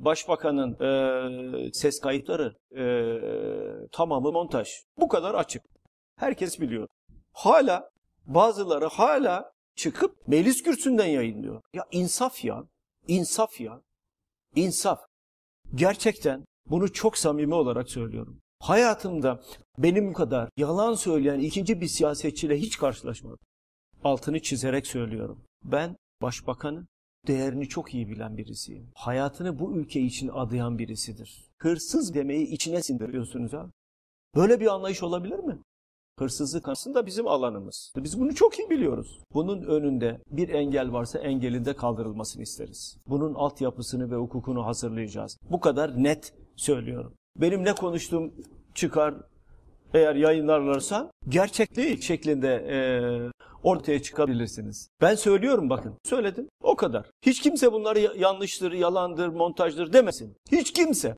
Başbakanın e, ses kayıtları e, tamamı montaj. Bu kadar açık. Herkes biliyor. Hala bazıları hala çıkıp meclis kürsünden yayınlıyor. Ya insaf ya. İnsaf ya. İnsaf. Gerçekten bunu çok samimi olarak söylüyorum. Hayatımda benim kadar yalan söyleyen ikinci bir siyasetçiyle hiç karşılaşmadım. Altını çizerek söylüyorum. Ben başbakanı değerini çok iyi bilen birisiyim. Hayatını bu ülke için adayan birisidir. Hırsız demeyi içine sindiriyorsunuz ha. Böyle bir anlayış olabilir mi? Hırsızlık aslında bizim alanımız. Biz bunu çok iyi biliyoruz. Bunun önünde bir engel varsa engelin de kaldırılmasını isteriz. Bunun altyapısını ve hukukunu hazırlayacağız. Bu kadar net söylüyorum. Benim ne konuştuğum çıkar eğer yayınlarlarsa gerçek değil şeklinde e, ortaya çıkabilirsiniz. Ben söylüyorum bakın. Söyledim. O kadar. Hiç kimse bunları yanlıştır, yalandır, montajdır demesin. Hiç kimse.